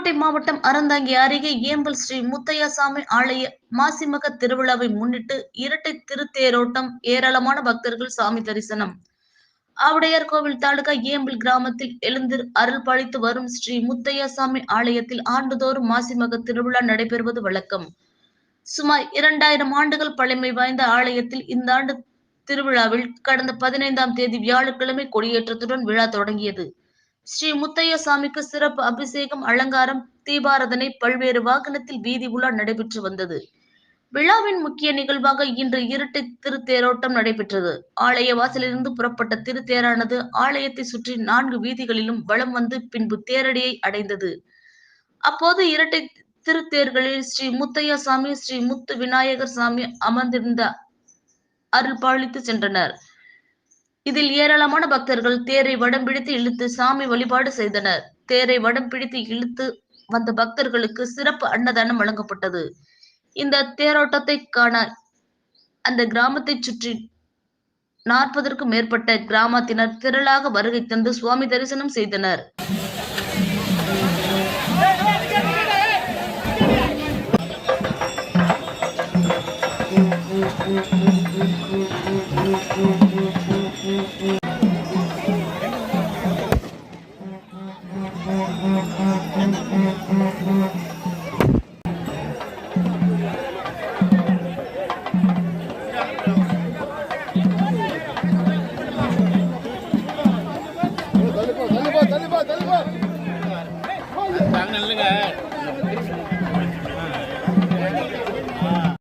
புதுக்கோட்டை மாவட்டம் அறந்தாங்கி அருகே ஏம்பல் ஸ்ரீ முத்தையாசாமி ஆலய மாசிமக திருவிழாவை முன்னிட்டு இரட்டை திருத்தேரோட்டம் ஏராளமான பக்தர்கள் சாமி தரிசனம். ஆவுடையார் கோவில் தாலுகா ஏம்பல் கிராமத்தில் எழுந்தர் அருள் பழித்து வரும் ஸ்ரீ முத்தையாசாமி ஆலயத்தில் ஆண்டுதோறும் மாசிமக திருவிழா நடைபெறுவது வழக்கம். சுமார் இரண்டாயிரம் ஆண்டுகள் பழமை வாய்ந்த ஆலயத்தில் இந்த ஆண்டு திருவிழாவில் கடந்த பதினைந்தாம் தேதி வியாழக்கிழமை கொடியேற்றத்துடன் விழா தொடங்கியது. ஸ்ரீ முத்தைய சாமிக்கு சிறப்பு அபிஷேகம் அலங்காரம் தீபாரதனை பல்வேறு வாகனத்தில் வீதி உலா நடைபெற்று வந்தது. விழாவின் முக்கிய நிகழ்வாக இன்று இருட்டை திருத்தேரோட்டம் நடைபெற்றது. ஆலய வாசலிலிருந்து புறப்பட்ட திருத்தேரானது ஆலயத்தை சுற்றி நான்கு வீதிகளிலும் வலம் வந்து பின்பு தேரடியை அடைந்தது. அப்போது இரட்டை திருத்தேர்களில் ஸ்ரீ முத்தையா சாமி ஸ்ரீ முத்து விநாயகர் சாமி அமர்ந்திருந்த அருள் பாலித்து சென்றனர். இதில் ஏராளமான பக்தர்கள் தேரை வடம் பிடித்து இழுத்து சாமி வழிபாடு செய்தனர் தேரை வடம் பிடித்து இழுத்து வந்த பக்தர்களுக்கு சிறப்பு அன்னதானம் வழங்கப்பட்டது இந்த தேரோட்டத்தை காண அந்த கிராமத்தை சுற்றி நாற்பதற்கும் மேற்பட்ட கிராமத்தினர் திரளாக வருகை தந்து சுவாமி தரிசனம் செய்தனர் Thank you. தள்ளிப்பா தள்ளிப்பா தள்ளிப்பா. தள்ளிப்பா நல்லுங்க